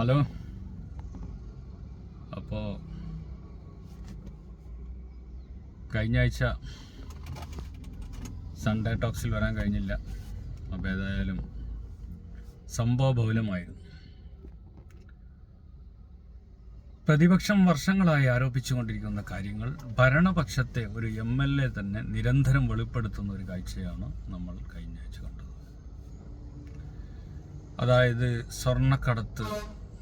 Hello. അപ്പോൾ കഴിഞ്ഞ ആഴ്ച സൺഡേ ടോക്സിൽ വരാൻ കഴിഞ്ഞില്ല. അപ്പോൾ ഏതായാലും സംഭവ ബഹുലമായിരുന്നു പ്രതിപക്ഷം വർഷങ്ങളായി ആരോപിച്ചുകൊണ്ടിരിക്കുന്ന കാര്യങ്ങൾ ഭരണപക്ഷത്തെ ഒരു എം എൽ എ തന്നെ നിരന്തരം വെളിപ്പെടുത്തുന്ന ഒരു കാഴ്ചയാണ് നമ്മൾ കഴിഞ്ഞ ആഴ്ച കണ്ടത്. അതായത് സ്വർണക്കടത്ത്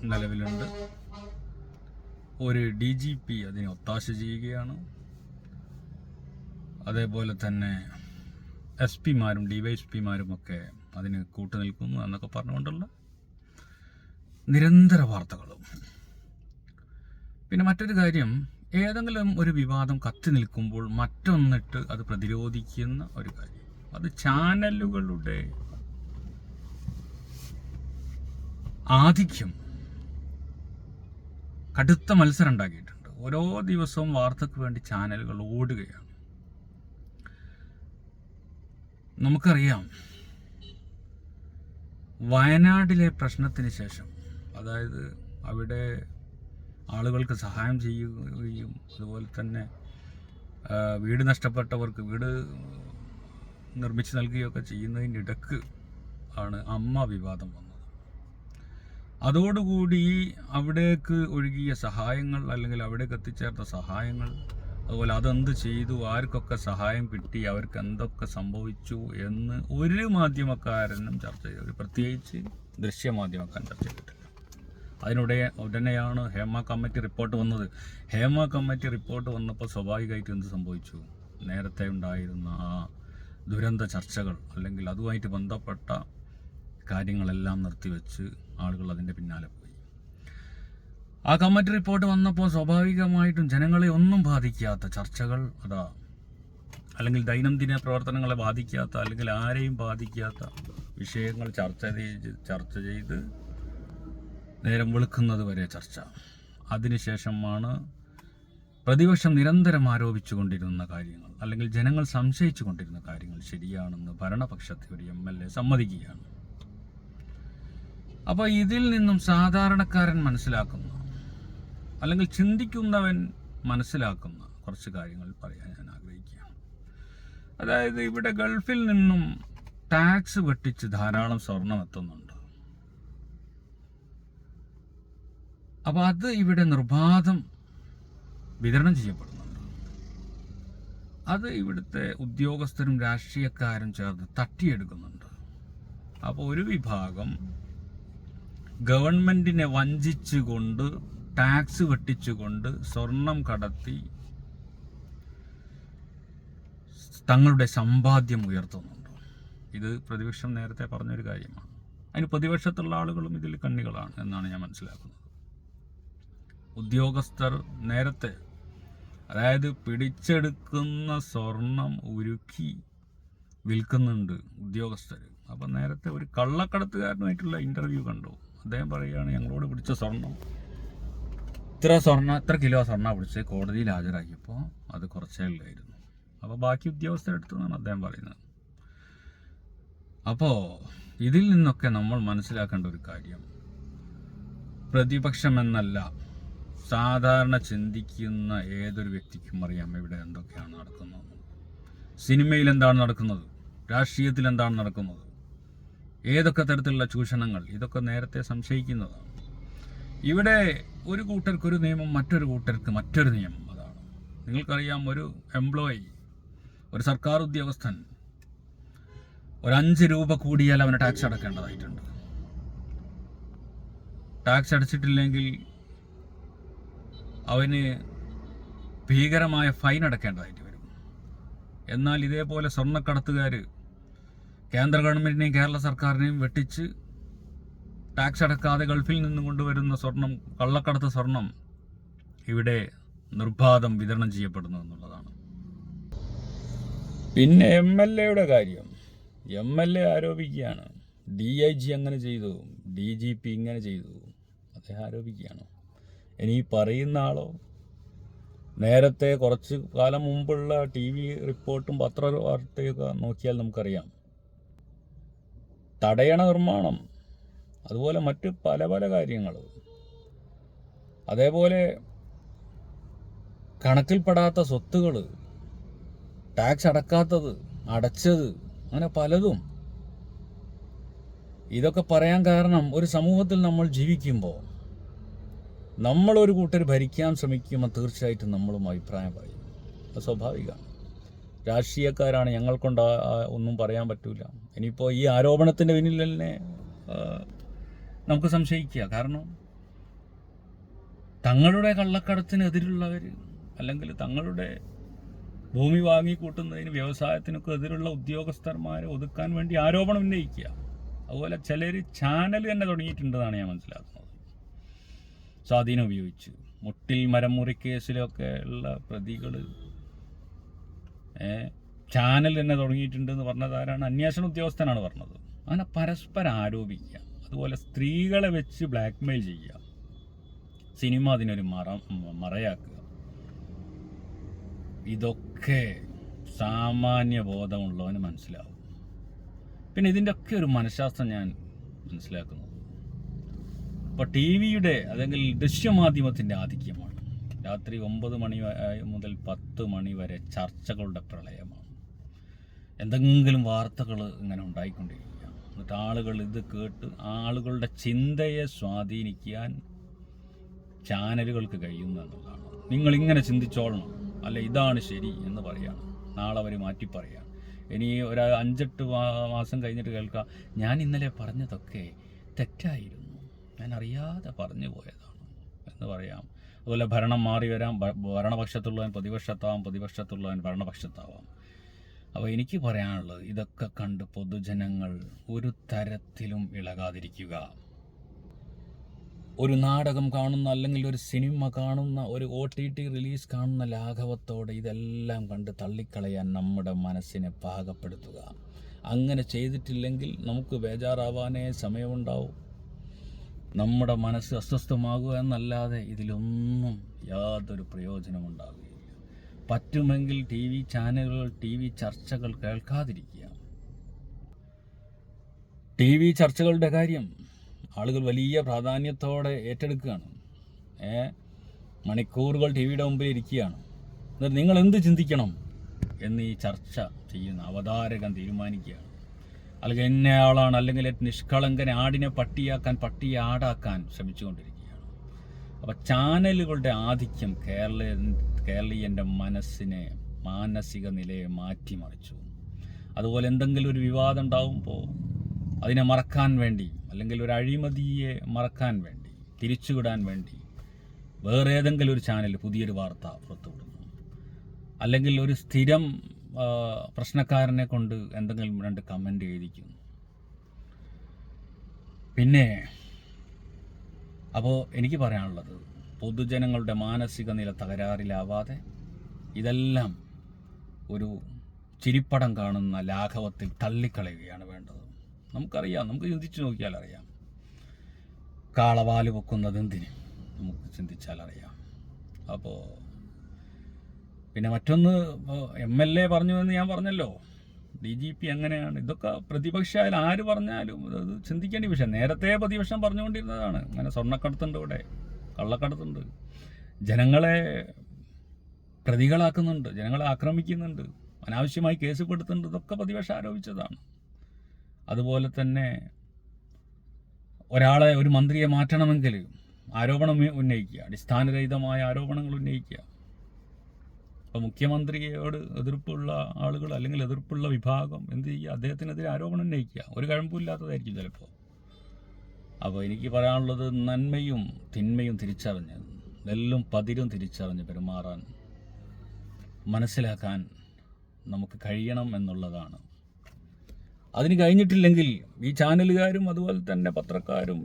നിലവിലുണ്ട്. ഒരു ഡി ജി പി അതിനെ ഒത്താശ ചെയ്യുകയാണ്. അതേപോലെ തന്നെ എസ് പിമാരും ഡി വൈ എസ് പിമാരും ഒക്കെ അതിന് കൂട്ടുനിൽക്കുന്നു എന്നൊക്കെ പറഞ്ഞുകൊണ്ടുള്ള നിരന്തര വാർത്തകളും. പിന്നെ മറ്റൊരു കാര്യം ഏതെങ്കിലും ഒരു വിവാദം കത്തി നിൽക്കുമ്പോൾ മറ്റൊന്നിട്ട് അത് പ്രതിരോധിക്കുന്ന ഒരു കാര്യം. അത് ചാനലുകളുടെ ആധിക്യം കടുത്ത മത്സരം ഉണ്ടാക്കിയിട്ടുണ്ട് ഓരോ ദിവസവും വാർത്തക്ക് വേണ്ടി ചാനലുകൾ ഓടുകയാണ്. നമുക്കറിയാം വയനാട്ടിലെ പ്രശ്നത്തിന് ശേഷം അതായത് അവിടെ ആളുകൾക്ക് സഹായം ചെയ്യുകയും അതുപോലെ തന്നെ വീട് നഷ്ടപ്പെട്ടവർക്ക് വീട് നിർമ്മിച്ചു നൽകുകയൊക്കെ ചെയ്യുന്നതിന്റെ ഇടയ്ക്ക് ആണ് അമ്മ വിവാദം വന്നത്. അതോടുകൂടി അവിടേക്ക് ഒഴുകിയ സഹായങ്ങൾ അല്ലെങ്കിൽ അവിടേക്ക് എത്തിച്ചേർത്ത സഹായങ്ങൾ അതുപോലെ അതെന്ത് ചെയ്തു ആർക്കൊക്കെ സഹായം കിട്ടി അവർക്ക് എന്തൊക്കെ സംഭവിച്ചു എന്ന് ഒരു മാധ്യമക്കാരനും ചർച്ച ചെയ്തു പ്രത്യേകിച്ച് ദൃശ്യമാധ്യമക്കാരൻ ചർച്ച ചെയ്തിട്ടില്ല. അതിനുടെ ഉടനെയാണ് ഹേമ കമ്മിറ്റി റിപ്പോർട്ട് വന്നത്. ഹേമ കമ്മിറ്റി റിപ്പോർട്ട് വന്നപ്പോൾ സ്വാഭാവികമായിട്ട് എന്ത് സംഭവിച്ചു? നേരത്തെ ഉണ്ടായിരുന്ന ആ ദുരന്ത ചർച്ചകൾ അല്ലെങ്കിൽ അതുമായിട്ട് ബന്ധപ്പെട്ട കാര്യങ്ങളെല്ലാം നിർത്തിവെച്ച് ആളുകൾ അതിന്റെ പിന്നാലെ പോയി. ആ കമ്മിറ്റി റിപ്പോർട്ട് വന്നപ്പോൾ സ്വാഭാവികമായിട്ടും ജനങ്ങളെ ഒന്നും ബാധിക്കാത്ത ചർച്ചകൾ അതാ അല്ലെങ്കിൽ ദൈനംദിന പ്രവർത്തനങ്ങളെ ബാധിക്കാത്ത അല്ലെങ്കിൽ ആരെയും ബാധിക്കാത്ത വിഷയങ്ങൾ ചർച്ച ചെയ്ത് ചർച്ച ചെയ്ത് നേരം വെളുക്കുന്നത് വരെ ചർച്ച. അതിനുശേഷമാണ് പ്രതിപക്ഷം നിരന്തരം ആരോപിച്ചുകൊണ്ടിരുന്ന കാര്യങ്ങൾ അല്ലെങ്കിൽ ജനങ്ങൾ സംശയിച്ചു കൊണ്ടിരുന്ന കാര്യങ്ങൾ ശരിയാണെന്ന് ഭരണപക്ഷത്തെ ഒരു എം എൽ എ സമ്മതിക്കുകയാണ്. അപ്പോൾ ഇതിൽ നിന്നും സാധാരണക്കാരൻ മനസ്സിലാക്കുന്ന. അല്ലെങ്കിൽ ചിന്തിക്കുന്നവൻ മനസ്സിലാക്കുന്ന. കുറച്ച് കാര്യങ്ങൾ പറയാൻ ഞാൻ ആഗ്രഹിക്കുകയാണ്. അതായത് ഇവിടെ ഗൾഫിൽ നിന്നും ടാക്സ് വെട്ടിച്ച് ധാരാളം സ്വർണം എത്തുന്നുണ്ട്. അപ്പോൾ അത് ഇവിടെ നിർബാധം വിതരണം ചെയ്യപ്പെടുന്നുണ്ട്. അത് ഇവിടുത്തെ ഉദ്യോഗസ്ഥരും രാഷ്ട്രീയക്കാരും ചേർന്ന് തട്ടിയെടുക്കുന്നുണ്ട്. അപ്പോൾ ഒരു വിഭാഗം ഗവൺമെന്റിനെ വഞ്ചിച്ചുകൊണ്ട് ടാക്സ് വെട്ടിച്ചുകൊണ്ട് സ്വർണം കടത്തി തങ്ങളുടെ സമ്പാദ്യം ഉയർത്തുന്നുണ്ട്. ഇത് പ്രതിപക്ഷം നേരത്തെ പറഞ്ഞൊരു കാര്യമാണ്. അതിന് പ്രതിപക്ഷത്തുള്ള ആളുകളും ഇതിൽ കണ്ണികളാണ് എന്നാണ് ഞാൻ മനസ്സിലാക്കുന്നത്. ഉദ്യോഗസ്ഥർ നേരത്തെ അതായത് പിടിച്ചെടുക്കുന്ന സ്വർണം ഉരുക്കി വിൽക്കുന്നുണ്ട് ഉദ്യോഗസ്ഥർ അപ്പം നേരത്തെ ഒരു കള്ളക്കടത്തുകാരനുമായിട്ടുള്ള ഇന്റർവ്യൂ കണ്ടു. അദ്ദേഹം പറയുകയാണ് ഞങ്ങളോട് പിടിച്ച സ്വർണം. ഇത്ര സ്വർണ ഇത്ര കിലോ സ്വർണ പിടിച്ച് കോടതിയിൽ ഹാജരാക്കിയപ്പോൾ അത് കുറച്ചേ ഉള്ളായിരുന്നു. അപ്പോൾ ബാക്കി ഉദ്യോഗസ്ഥരെടുത്തെന്നാണ് അദ്ദേഹം പറയുന്നത്. അപ്പോൾ ഇതിൽ നിന്നൊക്കെ നമ്മൾ മനസ്സിലാക്കേണ്ട ഒരു കാര്യം. പ്രതിപക്ഷം എന്നല്ല സാധാരണ ചിന്തിക്കുന്ന ഏതൊരു വ്യക്തിക്കും അറിയാം ഇവിടെ എന്തൊക്കെയാണ് നടക്കുന്നത്. സിനിമയിൽ എന്താണ് നടക്കുന്നത്? രാഷ്ട്രീയത്തിൽ എന്താണ് നടക്കുന്നത്? ഏതൊക്കെ തരത്തിലുള്ള ചൂഷണങ്ങൾ? ഇതൊക്കെ നേരത്തെ സംശയിക്കുന്നതാണ്. ഇവിടെ ഒരു കൂട്ടർക്ക് ഒരു നിയമം മറ്റൊരു കൂട്ടർക്ക് മറ്റൊരു നിയമം അതാണ്. നിങ്ങൾക്കറിയാം ഒരു എംപ്ലോയി ഒരു സർക്കാർ ഉദ്യോഗസ്ഥൻ ഒരു അഞ്ച് രൂപ കൂടിയാൽ അവന് ടാക്സ് അടക്കേണ്ടതായിട്ടുണ്ട്. ടാക്സ് അടച്ചിട്ടില്ലെങ്കിൽ അവന് ഭീകരമായ ഫൈൻ അടക്കേണ്ടതായിട്ട് വരും. എന്നാൽ ഇതേപോലെ സ്വർണക്കടത്തുകാർ കേന്ദ്ര ഗവൺമെന്റിനെയും കേരള സർക്കാരിനെയും വെട്ടിച്ച് ടാക്സ് അടക്കാതെ ഗൾഫിൽ നിന്നും കൊണ്ടുവരുന്ന സ്വർണം കള്ളക്കടത്ത് സ്വർണം ഇവിടെ നിർബാധം വിതരണം ചെയ്യപ്പെടുന്നു എന്നുള്ളതാണ്. പിന്നെ എം എൽ എയുടെ കാര്യം. എം എൽ എ ആരോപിക്കുകയാണ്. ഡി ഐ ജി അങ്ങനെ ചെയ്തു. ഡി ജി പി ഇങ്ങനെ ചെയ്തു. അദ്ദേഹം ആരോപിക്കുകയാണ്. ഇനി പറയുന്ന ആളോ? നേരത്തെ കുറച്ച് കാലം മുമ്പുള്ള ടി വി റിപ്പോർട്ടും പത്ര വാർത്തയൊക്കെ നോക്കിയാൽ നമുക്കറിയാം. തടയണ നിർമ്മാണം അതുപോലെ മറ്റ് പല പല കാര്യങ്ങൾ. അതേപോലെ കണക്കിൽപ്പെടാത്ത സ്വത്തുകൾ ടാക്സ് അടക്കാത്തത് അടച്ചത് അങ്ങനെ പലതും. ഇതൊക്കെ പറയാൻ കാരണം ഒരു സമൂഹത്തിൽ നമ്മൾ ജീവിക്കുമ്പോൾ നമ്മളൊരു കൂട്ടർ ഭരിക്കാൻ ശ്രമിക്കുമ്പോൾ തീർച്ചയായിട്ടും നമ്മളും അഭിപ്രായം പറയും. അത് സ്വാഭാവികമാണ്. രാഷ്ട്രീയക്കാരാണ് ഞങ്ങൾക്കൊണ്ട് ഒന്നും പറയാൻ പറ്റില്ല ഇനിയിപ്പോൾ ഈ ആരോപണത്തിന്റെ പിന്നിൽ തന്നെ നമുക്ക് സംശയിക്കുക. കാരണം തങ്ങളുടെ കള്ളക്കടത്തിനെതിരുള്ളവർ അല്ലെങ്കിൽ തങ്ങളുടെ ഭൂമി വാങ്ങി കൂട്ടുന്നതിന് വ്യവസായത്തിനൊക്കെ എതിരുള്ള ഉദ്യോഗസ്ഥന്മാരെ ഒതുക്കാൻ വേണ്ടി ആരോപണം ഉന്നയിക്കുക. അതുപോലെ ചിലർ ചാനൽ തന്നെ തുടങ്ങിയിട്ടുണ്ടെന്നാണ് ഞാൻ മനസ്സിലാക്കുന്നത്. സ്വാധീനം ഉപയോഗിച്ച്. മുട്ടിൽ മരം മുറി കേസിലൊക്കെ ഉള്ള പ്രതികൾ ചാനൽ തന്നെ തുടങ്ങിയിട്ടുണ്ടെന്ന് പറഞ്ഞത് ആരാണ്? അന്വേഷണ ഉദ്യോഗസ്ഥനാണ് പറഞ്ഞത്. അങ്ങനെ പരസ്പരം ആരോപിക്കുക. അതുപോലെ സ്ത്രീകളെ വെച്ച് ബ്ലാക്ക്മെയിൽ ചെയ്യുക. സിനിമ അതിനൊരു മറ മറയാക്കുക. ഇതൊക്കെ സാമാന്യ ബോധമുള്ളവന് മനസ്സിലാവും. പിന്നെ ഇതിന്റെ ഒക്കെ ഒരു മനഃശാസ്ത്രം ഞാൻ മനസ്സിലാക്കുന്നു. അപ്പോൾ ടി വിയുടെ അല്ലെങ്കിൽ ദൃശ്യമാധ്യമത്തിന്റെ ആധിക്യമാണ്. രാത്രി ഒമ്പത് മണി മുതൽ പത്ത് മണി വരെ ചർച്ചകളുടെ പ്രളയമാണ്. എന്തെങ്കിലും വാർത്തകൾ ഇങ്ങനെ ഉണ്ടായിക്കൊണ്ടിരിക്കുക എന്നിട്ട് ആളുകൾ ഇത് കേട്ട് ആളുകളുടെ ചിന്തയെ സ്വാധീനിക്കാൻ ചാനലുകൾക്ക് കഴിയുന്നു എന്നുള്ളതാണ്. നിങ്ങൾ ഇങ്ങനെ ചിന്തിച്ചോളണം. അല്ല ഇതാണ് ശരി എന്ന് പറയാണ്. നാളെ അവർ മാറ്റി പറയാണ്. ഇനി ഒരു അഞ്ചെട്ട് മാസം കഴിഞ്ഞിട്ട് കേൾക്കാം. ഞാൻ ഇന്നലെ പറഞ്ഞതൊക്കെ തെറ്റായിരുന്നു. ഞാൻ അറിയാതെ പറഞ്ഞു പോയതാണ് എന്ന് പറയാം. അതുപോലെ ഭരണം മാറി വരാം ഭരണപക്ഷത്തുള്ളവൻ പ്രതിപക്ഷത്താവാം പ്രതിപക്ഷത്തുള്ളവൻ ഭരണപക്ഷത്താവാം. അപ്പോൾ എനിക്ക് പറയാനുള്ളത് ഇതൊക്കെ കണ്ട് പൊതുജനങ്ങൾ ഒരു തരത്തിലും ഇളകാതിരിക്കുക. ഒരു നാടകം കാണുന്ന അല്ലെങ്കിൽ ഒരു സിനിമ കാണുന്ന ഒരു ഒ ടി ടി റിലീസ് കാണുന്ന ലാഘവത്തോടെ ഇതെല്ലാം കണ്ട് തള്ളിക്കളയാൻ നമ്മുടെ മനസ്സിനെ പാകപ്പെടുത്തുക. അങ്ങനെ ചെയ്തിട്ടില്ലെങ്കിൽ നമുക്ക് ബേജാറാവാനേ സമയമുണ്ടാവും. നമ്മുടെ മനസ്സ് അസ്വസ്ഥമാകുക എന്നല്ലാതെ ഇതിലൊന്നും യാതൊരു പ്രയോജനമുണ്ടാകുകയില്ല പറ്റുമെങ്കിൽ ടി വി ചാനലുകൾ ടി വി ചർച്ചകൾ കേൾക്കാതിരിക്കുക. ടി വി ചർച്ചകളുടെ കാര്യം ആളുകൾ വലിയ പ്രാധാന്യത്തോടെ ഏറ്റെടുക്കുകയാണ്. ഏ? മണിക്കൂറുകൾ ടി വിയുടെ മുമ്പിൽ ഇരിക്കുകയാണ്. എന്നിട്ട് നിങ്ങൾ എന്ത് ചിന്തിക്കണം? എന്ന് ഈ ചർച്ച ചെയ്യുന്ന അവതാരകൻ തീരുമാനിക്കുകയാണ്. അല്ലെങ്കിൽ എന്നെ ആളാണ്. അല്ലെങ്കിൽ നിഷ്കളങ്കനെ ആടിനെ പട്ടിയാക്കാൻ പട്ടിയെ ആടാക്കാൻ ശ്രമിച്ചുകൊണ്ടിരിക്കുകയാണ്. അപ്പോൾ ചാനലുകളുടെ ആധിക്യം കേരള കേരളീയന്റെ മനസ്സിനെ മാനസിക നിലയെ മാറ്റിമറിച്ചു. അതുപോലെ എന്തെങ്കിലും ഒരു വിവാദം ഉണ്ടാകുമ്പോൾ അതിനെ മറക്കാൻ വേണ്ടി അല്ലെങ്കിൽ ഒരു അഴിമതിയെ മറക്കാൻ വേണ്ടി തിരിച്ചുവിടാൻ വേണ്ടി വേറെ ഏതെങ്കിലും ഒരു ചാനൽ പുതിയൊരു വാർത്ത പുറത്തുവിടുന്നു. അല്ലെങ്കിൽ ഒരു സ്ഥിരം പ്രശ്നക്കാരനെ കൊണ്ട് എന്തെങ്കിലും രണ്ട് കമന്റ് എഴുതിക്കുന്നു. പിന്നെ അപ്പോൾ എനിക്ക് പറയാനുള്ളത് പൊതുജനങ്ങളുടെ മാനസിക നില തകരാറിലാവാതെ ഇതെല്ലാം ഒരു ചിരിപ്പടം കാണുന്ന ലാഘവത്തിൽ തള്ളിക്കളയുകയാണ് വേണ്ടത്. നമുക്കറിയാം നമുക്ക് ചിന്തിച്ചു നോക്കിയാൽ അറിയാം. കാളവാൽ പൊക്കുന്നത് എന്തിന്? നമുക്ക് ചിന്തിച്ചാൽ അറിയാം. അപ്പോൾ പിന്നെ മറ്റൊന്ന് എം എൽ എ പറഞ്ഞു എന്ന് ഞാൻ പറഞ്ഞല്ലോ. ഡി ജി പി എങ്ങനെയാണ്? ഇതൊക്കെ പ്രതിപക്ഷമായാൽ ആര് പറഞ്ഞാലും അത് ചിന്തിക്കേണ്ട വിഷയം. നേരത്തെ പ്രതിപക്ഷം പറഞ്ഞുകൊണ്ടിരുന്നതാണ്. അങ്ങനെ സ്വർണക്കടത്തുണ്ട് ഇവിടെ കള്ളക്കടത്തുണ്ട്. ജനങ്ങളെ പ്രതികളാക്കുന്നുണ്ട് ജനങ്ങളെ ആക്രമിക്കുന്നുണ്ട് അനാവശ്യമായി കേസ് പെടുത്തുന്നുണ്ട്. ഇതൊക്കെ പ്രതിപക്ഷം ആരോപിച്ചതാണ്. അതുപോലെ തന്നെ ഒരാളെ ഒരു മന്ത്രിയെ മാറ്റണമെങ്കിൽ ആരോപണം ഉന്നയിക്കുക അടിസ്ഥാനരഹിതമായ ആരോപണങ്ങൾ ഉന്നയിക്കുക. അപ്പോൾ മുഖ്യമന്ത്രിയോട് എതിർപ്പുള്ള ആളുകൾ അല്ലെങ്കിൽ എതിർപ്പുള്ള വിഭാഗം എന്ത് ചെയ്യുക? അദ്ദേഹത്തിനെതിരെ ആരോപണം ഉന്നയിക്കുക. ഒരു കഴമ്പില്ലാത്തതായിരിക്കും ചിലപ്പോൾ അപ്പോൾ എനിക്ക് പറയാനുള്ളത് നന്മയും തിന്മയും തിരിച്ചറിഞ്ഞ് നെല്ലും പതിരും തിരിച്ചറിഞ്ഞ് പെരുമാറാൻ മനസ്സിലാക്കാൻ നമുക്ക് കഴിയണം എന്നുള്ളതാണ്. അതിന് കഴിഞ്ഞിട്ടില്ലെങ്കിൽ ഈ ചാനലുകാരും അതുപോലെ തന്നെ പത്രക്കാരും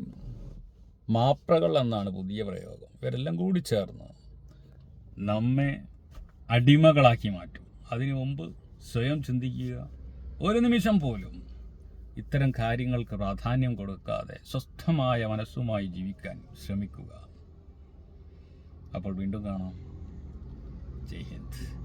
മാപ്രകൾ എന്നാണ് പുതിയ പ്രയോഗം. ഇവരെല്ലാം കൂടി ചേർന്ന് നമ്മെ അടിമകളാക്കി മാറ്റും. അതിനു മുമ്പ് സ്വയം ചിന്തിക്കുക. ഒരു നിമിഷം പോലും ഇത്തരം കാര്യങ്ങൾക്ക് പ്രാധാന്യം കൊടുക്കാതെ സ്വസ്ഥമായ മനസ്സുമായി ജീവിക്കാൻ ശ്രമിക്കുക. അപ്പോൾ വീണ്ടും കാണാം. ജയ് ഹിന്ദ്.